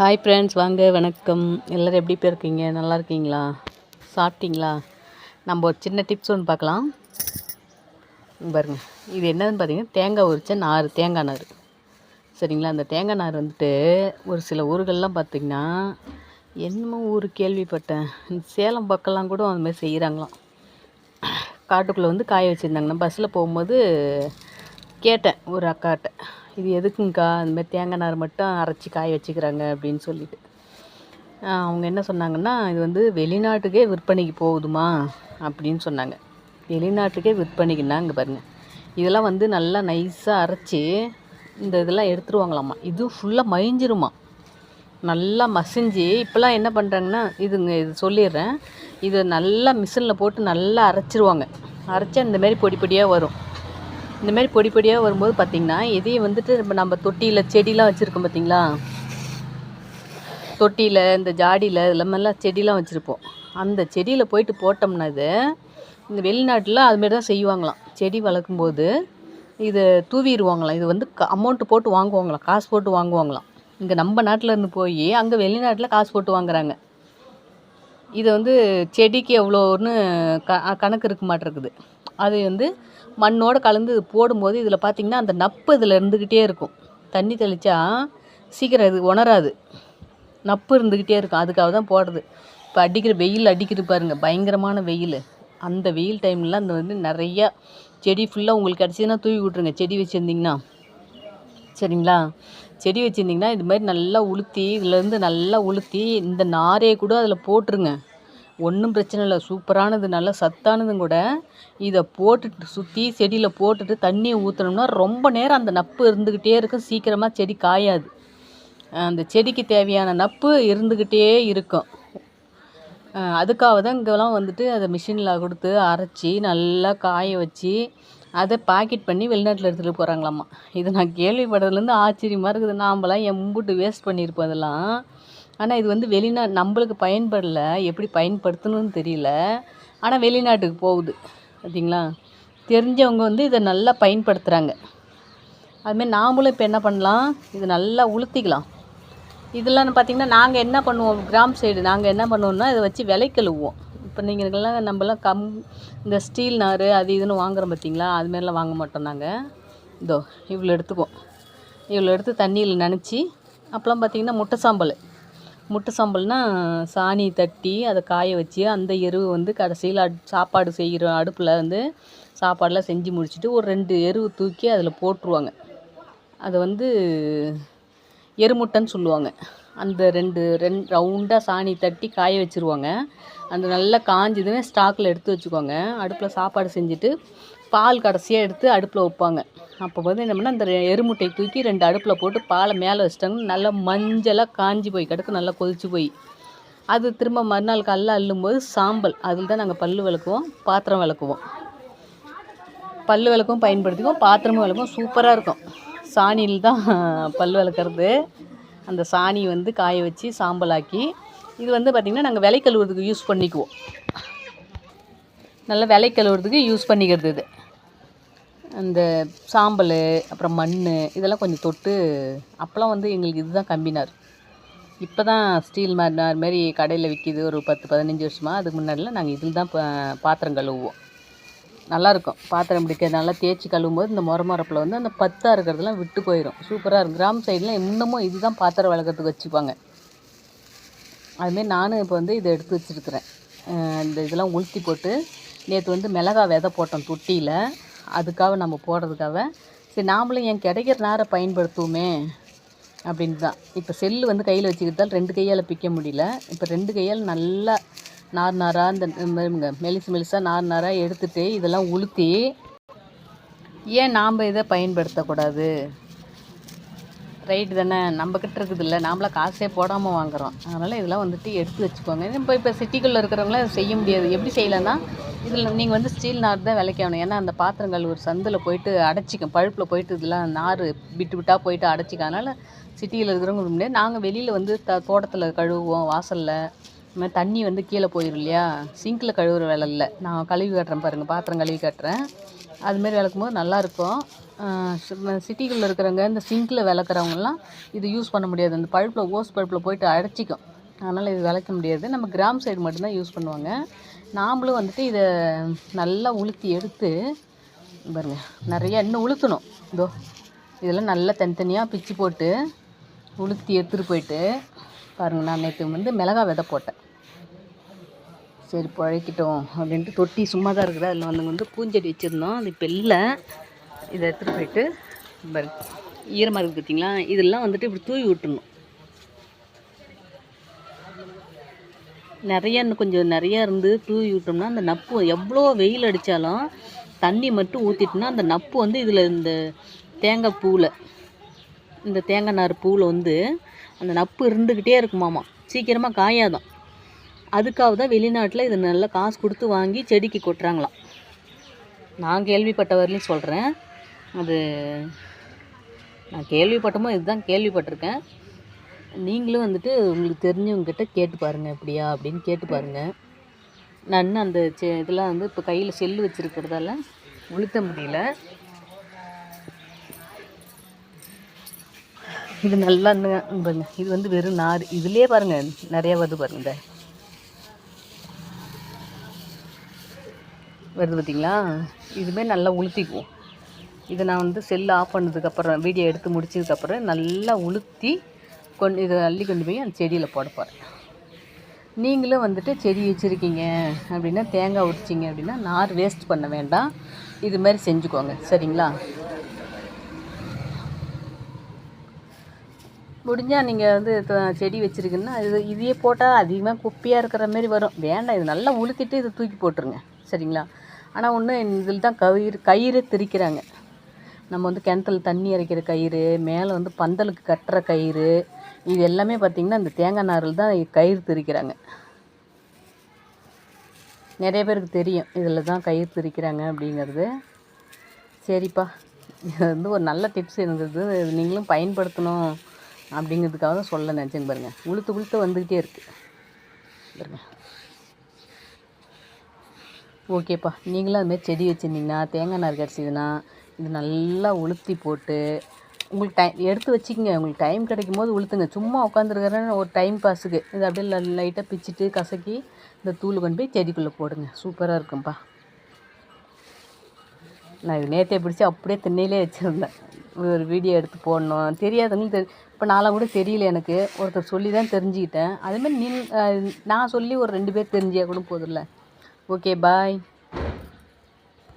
Hi friends வாங்க வணக்கம். எல்லோரும் எப்படி போயிருக்கீங்க? இருக்கீங்க நல்லா இருக்கீங்களா? சாப்பிட்டீங்களா? நம்ம ஒரு சின்ன டிப்ஸ் ஒன்று பார்க்கலாம். பாருங்கள் இது என்னதுன்னு பார்த்தீங்கன்னா தேங்காய் உரிச்ச நார் தேங்காய் நார் சரிங்களா? அந்த தேங்காய் நார் வந்துட்டு ஒரு சில ஊர்கள்லாம் பார்த்திங்கன்னா என்னமோ ஊர் கேள்விப்பட்டேன். சேலம் பக்கம்லாம் கூட அந்த மாதிரி செய்கிறாங்களாம் காட்டுக்குள்ளே வந்து காய வச்சுருந்தாங்க. பஸ்ஸில் போகும்போது கேட்டேன் ஒரு அக்காட்ட. இது எதுக்குங்கக்கா இந்தமாதிரி தேங்காய் நார் மட்டும் அரைச்சி காய வச்சுக்கிறாங்க அப்படின்னு சொல்லிட்டு. அவங்க என்ன சொன்னாங்கன்னா இது வந்து வெளிநாட்டுக்கே விற்பனைக்கு போகுதுமா அப்படின்னு சொன்னாங்க. வெளிநாட்டுக்கே விற்பனைக்குன்னா இங்கே பாருங்கள் இதெல்லாம் வந்து நல்லா நைஸாக அரைச்சி இந்த இதெல்லாம் எடுத்துருவாங்களாம்மா இது ஃபுல்லாக மயிஞ்சிருமா நல்லா மசிஞ்சு இப்போல்லாம் என்ன பண்ணுறாங்கன்னா இதுங்க இது சொல்லிடுறேன். இது நல்லா மிஷினில் போட்டு நல்லா அரைச்சிருவாங்க. அரைச்சா இந்தமாரி பொடி பொடியாக வரும். இந்த மாதிரி பொடி பொடியாக வரும்போது பார்த்திங்கன்னா இதையும் வந்துட்டு இப்போ நம்ம தொட்டியில் செடிலாம் வச்சுருக்கோம் பார்த்தீங்களா தொட்டியில் இந்த ஜாடியில் இதெல்லாமெல்லாம் செடிலாம் வச்சுருப்போம். அந்த செடியில் போயிட்டு போட்டோம்னா இது இந்த வெளிநாட்டில் அதுமாரி தான் செய்வாங்களாம். செடி வளர்க்கும்போது இதை தூவிடுவாங்களாம். இது வந்து அமௌண்ட்டு போட்டு வாங்குவாங்களாம். காசு போட்டு வாங்குவாங்களாம். இங்கே நம்ம நாட்டில் இருந்து போய் அங்கே வெளிநாட்டில் காசு போட்டு வாங்குறாங்க. இதை வந்து செடிக்கு எவ்வளோன்னு க கணக்கு இருக்க மாட்டிருக்குது. அது வந்து மண்ணோடு கலந்து போடும்போது இதில் பார்த்திங்கன்னா அந்த நப்பு இதில் இருந்துக்கிட்டே இருக்கும். தண்ணி தெளித்தா சீக்கிரம் இது உணராது. நப்பு இருந்துக்கிட்டே இருக்கும். அதுக்காக தான் போடுறது. இப்போ அடிக்கிற வெயில் அடிக்கிது பாருங்க. பயங்கரமான வெயில். அந்த வெயில் டைம்லாம் அந்த வந்து நிறையா செடி ஃபுல்லாக உங்களுக்கு கிடச்சிதுன்னா தூவி விட்ருங்க செடி வச்சுருந்திங்கன்னா. சரிங்களா? செடி வச்சுருந்திங்கன்னா இது மாதிரி நல்லா உளுத்தி இதுலேருந்து நல்லா உளுத்தி இந்த நாரே கூட அதில் போட்டுருங்க. ஒன்றும் பிரச்சனை இல்லை. சூப்பரானது நல்லா சத்தானதும் கூட. இதை போட்டுட்டு சுற்றி செடியில் போட்டுட்டு தண்ணியை ஊற்றினோம்னா ரொம்ப நேரம் அந்த நப்பு இருந்துக்கிட்டே இருக்கும். சீக்கிரமாக செடி காயாது. அந்த செடிக்கு தேவையான நப்பு இருந்துக்கிட்டே இருக்கும். அதுக்காக தான் இங்கெல்லாம் வந்துட்டு அதை மிஷினில் கொடுத்து அரைச்சி நல்லா காய வச்சு அதை பாக்கெட் பண்ணி வெளிநாட்டில் எடுத்துகிட்டு போகிறாங்களாம்மா இது நான் கேள்விப்பட்டதுலேருந்து ஆச்சரியமாக இருக்குது. நாம்பலாம் எம்புட்டு வேஸ்ட் பண்ணியிருப்போம் அதெல்லாம். ஆனால் இது வந்து வெளிநா நம்மளுக்கு பயன்படல. எப்படி பயன்படுத்தணும்னு தெரியல. ஆனால் வெளிநாட்டுக்கு போகுது. பார்த்தீங்களா தெரிஞ்சவங்க வந்து இதை நல்லா பயன்படுத்துகிறாங்க அதுமாரி நாமளும் இப்போ என்ன பண்ணலாம்? இது நல்லா உளுத்திக்கலாம். இதெல்லாம் பார்த்திங்கன்னா நாங்கள் என்ன பண்ணுவோம்? கிராம் சைடு நாங்கள் என்ன பண்ணுவோம்னா இதை வச்சு விலை கழுவுவோம் இப்போ நீங்கள்லாம் நம்மலாம் கம் இந்த ஸ்டீல் நார் அது இதுன்னு வாங்குறோம் பார்த்தீங்களா அதுமாரிலாம் வாங்க மாட்டோம் நாங்கள் இதோ இவ்வளோ எடுத்துக்குவோம். இவ்வளோ எடுத்து தண்ணியில் நினச்சி அப்போலாம் பார்த்திங்கன்னா முட்டை சாம்பல். முட்டை சாம்பல்னால் சாணி தட்டி அதை காய வச்சு அந்த எருவு வந்து கடைசியில் சாப்பாடு செய்கிற அடுப்பில் வந்து சாப்பாடெலாம் செஞ்சு முடிச்சுட்டு ஒரு ரெண்டு எருவு தூக்கி அதில் போட்டுருவாங்க. அதை வந்து எருமுட்டைன்னு சொல்லுவாங்க. அந்த ரெண்டு ரெண்டு ரவுண்டாக சாணி தட்டி காய வச்சுருவாங்க. அந்த நல்லா காஞ்சதுமே ஸ்டாக்கில் எடுத்து வச்சுக்குவாங்க அடுப்பில் சாப்பாடு செஞ்சுட்டு பால் கடைசியாக எடுத்து அடுப்பில் வைப்பாங்க. அப்போ வந்து என்ன பண்ணால் அந்த எருமுட்டையை தூக்கி ரெண்டு அடுப்பில் போட்டு பாலை மேலே வச்சிட்டாங்கன்னா நல்லா மஞ்சளாக காஞ்சி போய் கிடக்கு நல்லா கொதிச்சு போய். அது திரும்ப மறுநாள் காலைல அள்ளும்போது சாம்பல். அதில் தான் நாங்கள் பல் விளக்குவோம் பாத்திரம் விளக்குவோம். பல் விளக்கும் பயன்படுத்திக்குவோம் பாத்திரமும் விளக்கும் சூப்பராக இருக்கும். சாணியில் தான் பல் விளக்குறது. அந்த சாணி வந்து காய வச்சு சாம்பலாக்கி இது வந்து பார்த்திங்கன்னா நாங்கள் விலை கழுவுறதுக்கு யூஸ் பண்ணிக்குவோம். நல்லா விலை கழுவுறதுக்கு யூஸ் பண்ணிக்கிறது இது. அந்த சாம்பல் அப்புறம் மண் இதெல்லாம் கொஞ்சம் தொட்டு அப்போலாம் வந்து எங்களுக்கு இதுதான் கம்பினார். இப்போ தான் ஸ்டீல் நார் மாதிரி கடையில் விற்கிது ஒரு பத்து பதினஞ்சு வருஷமாக அதுக்கு முன்னாடிலாம் நாங்கள் இதில் தான் பாத்திரம் கழுவுவோம். நல்லாயிருக்கும் பாத்திரம் பிடிக்க நல்லா தேய்ச்சி கழுவும் போது இந்த முறை முறப்பில் வந்து அந்த பத்தாக இருக்கிறதெல்லாம் விட்டு போயிடும் சூப்பராக இருக்கும். கிராம சைட்லாம் இன்னமும் இதுதான் பாத்திரம் வளர்க்குறதுக்கு வச்சுப்பாங்க. அதுமாரி நானும் இப்போ வந்து இதை எடுத்து வச்சுருக்கிறேன். இந்த இதெல்லாம் உளுத்தி போட்டு நேற்று வந்து மிளகா விதை போட்டோம் தொட்டியில். அதுக்காக நம்ம போடுறதுக்காக. சரி நாமளும் என் கிடைக்கிற நேரம் பயன்படுத்துவோமே அப்படின்னு தான் இப்போ செல்லு வந்து கையில் வச்சுக்கிட்டால் ரெண்டு கையால் பிக்க முடியல. இப்போ ரெண்டு கையால் நல்லா நார் நாராக இந்த மெலிசு மெலிசாக நார் நாராக எடுத்துகிட்டு இதெல்லாம் உளுத்தி ஏன் நாம் இதை பயன்படுத்தக்கூடாது? ரைட்டு தானே? நம்மக்கிட்ட இருக்குது இல்லை நாமளாக காசே போடாமல் வாங்குறோம். அதனால் இதெல்லாம் வந்துட்டு எடுத்து வச்சுக்கோங்க. இப்போ இப்போ சிட்டிக்குள்ளே இருக்கிறவங்களாம் இதை செய்ய முடியாது. எப்படி செய்யலைன்னா இதில் நீங்கள் வந்து ஸ்டீல் நார் தான் விளைக்கணும் ஏன்னா அந்த பாத்திரங்கள் ஒரு சந்தில் போயிட்டு அடைச்சிக்கும். பழுப்பில் போயிட்டு இதெல்லாம் நார் விட்டு விட்டாக போயிட்டு அடைச்சிக்கும். அதனால் சிட்டியில் இருக்கிறவங்க முடியாது. நாங்கள் வெளியில் வந்து த தோட்டத்தில் கழுவுவோம் வாசலில். இந்த மாதிரி தண்ணி வந்து கீழே போயிடும் இல்லையா? சிங்கில் கழுவுற வேலை இல்லை. நான் கழுவி காட்டுறேன் பாருங்கள் பாத்திரம் கழுவி காட்டுறேன். அதுமாரி விளக்கும் போது நல்லாயிருக்கும் சிட்டிக்குள்ளே இருக்கிறவங்க இந்த சிங்கில் விளக்குறவங்கலாம் இது யூஸ் பண்ண முடியாது. அந்த பழுப்பில் ஓஸ் பழுப்பில் போயிட்டு அடைச்சிக்கும். அதனால் இது விளக்க முடியாது. நம்ம கிராம் சைடு மட்டும்தான் யூஸ் பண்ணுவாங்க. நாம்ளும் வந்துட்டு இதை நல்லா உளுத்தி எடுத்து பாருங்க நிறையா இன்னும் உளுத்தணும். இதோ இதெல்லாம் நல்லா தனித்தனியாக பிச்சு போட்டு உளுத்தி எடுத்துகிட்டு போயிட்டு பாருங்கள் நான் நேற்று வந்து மிளகா விதை போட்டேன். சரி பழக்கிட்டோம் அப்படின்ட்டு தொட்டி சும்மா தான் இருக்குது. அதில் வந்து வந்து பூஞ்செடி வச்சுருந்தோம். அது இப்போ இல்லை. இதை எடுத்துகிட்டு போயிட்டு பாருங்க ஈரமாக இருக்குது பார்த்தீங்களா இதெல்லாம் வந்துட்டு இப்படி தூவி விட்டுணும் நிறைய இன்னும் கொஞ்சம் நிறையா இருந்து தூவி விட்டோம்னா அந்த நப்பு எவ்வளோ வெயில் அடித்தாலும் தண்ணி மட்டும் ஊற்றிட்டோம்னா அந்த நப்பு வந்து இதில் இந்த தேங்காய் பூவில் இந்த தேங்காய் நார் பூவில் வந்து அந்த நப்பு இருந்துக்கிட்டே இருக்குமாமா சீக்கிரமாக காயாதான். அதுக்காக தான் வெளிநாட்டில் இது நல்லா காசு கொடுத்து வாங்கி செடிக்கு கொட்டுறாங்களாம். நான் கேள்விப்பட்ட வரையிலும் சொல்கிறேன் அது நான் கேள்விப்பட்டமோ இதுதான் கேள்விப்பட்டிருக்கேன். நீங்களும் வந்துட்டு உங்களுக்கு தெரிஞ்சவங்கக்கிட்ட கேட்டு பாருங்கள் இப்படியா அப்படின்னு கேட்டு பாருங்கள் நான் இன்னும் அந்த செ இதெல்லாம் வந்து இப்போ கையில் செல்லு வச்சுருக்கிறதால உளுத்த முடியல. இது நல்லா பாருங்க இது வந்து வெறும் நார். இதுலேயே பாருங்கள் நிறையா வருது பாருங்க இந்த. வருது பார்த்தீங்களா இதுமாரி நல்லா உளுத்திக்குவோம். இதை நான் வந்து செல்லு ஆஃப் பண்ணதுக்கப்புறம் வீடியோ எடுத்து முடிச்சதுக்கப்புறம் நல்லா உளுத்தி கொண்டு இதை அள்ளி கொண்டு போய் அந்த செடியில் போட போகிறேன் நீங்களும் வந்துட்டு செடி வச்சுருக்கீங்க அப்படின்னா தேங்காய் உரிச்சிங்க அப்படின்னா நார் வேஸ்ட் பண்ண வேண்டாம். இது மாதிரி செஞ்சுக்கோங்க. சரிங்களா? முடிஞ்சால் நீங்கள் வந்து செடி வச்சுருக்கீங்கன்னா இது இதையே போட்டால் அதிகமாக குப்பையாக இருக்கிற மாதிரி வரும். வேண்டாம் இது நல்லா உளுத்திட்டு இதை தூக்கி போட்டுருங்க. சரிங்களா? ஆனால் ஒன்று இதில் தான் கயிறு கயிறு திரிக்கிறாங்க. நம்ம வந்து கிணத்துல தண்ணி இறைக்கிற கயிறு மேலே வந்து பந்தலுக்கு கட்டுற கயிறு இது எல்லாமே பார்த்திங்கன்னா இந்த தேங்காய் நாரில் தான் கயிறு திரிக்கிறாங்க. நிறைய பேருக்கு தெரியும் இதில் தான் கயிறு திரிக்கிறாங்க அப்படிங்கிறது. சரிப்பா இது வந்து ஒரு நல்ல டிப்ஸ் இருந்தது. இது நீங்களும் பயன்படுத்தணும் அப்படிங்கிறதுக்காக தான் சொல்ல நினச்சேங்க பாருங்கள் உளுத்து உளுத்து வந்துக்கிட்டே இருக்குது பாருங்க. ஓகேப்பா நீங்களும் அதுமாதிரி செடி வச்சுருந்தீங்கன்னா தேங்காய் நார் கிடச்சிதுன்னா இது நல்லா உளுத்தி போட்டு உங்களுக்கு டைம் எடுத்து வச்சுக்கோங்க. உங்களுக்கு டைம் கிடைக்கும் போது உளுத்துங்க. சும்மா உட்காந்துருக்குறேன்னு ஒரு டைம் பாஸுக்கு. இது அப்படியே லைட்டாக பிச்சுட்டு கசக்கி இந்த தூள் கொண்டு போய் செடிக்குள்ளே போடுங்க. சூப்பராக இருக்கும்ப்பா நான் நேற்றே பிடிச்சி அப்படியே திண்ணையிலே வச்சுருந்தேன். ஒரு வீடியோ எடுத்து போடணும். தெரியாதவங்களுக்கு தெரி இப்போ நாளாக கூட தெரியல எனக்கு. ஒருத்தர் சொல்லி தான் தெரிஞ்சுக்கிட்டேன். அதேமாதிரி நீ நான் சொல்லி ஒரு ரெண்டு பேர் தெரிஞ்சியா கூட போதும்ல. Okay bye.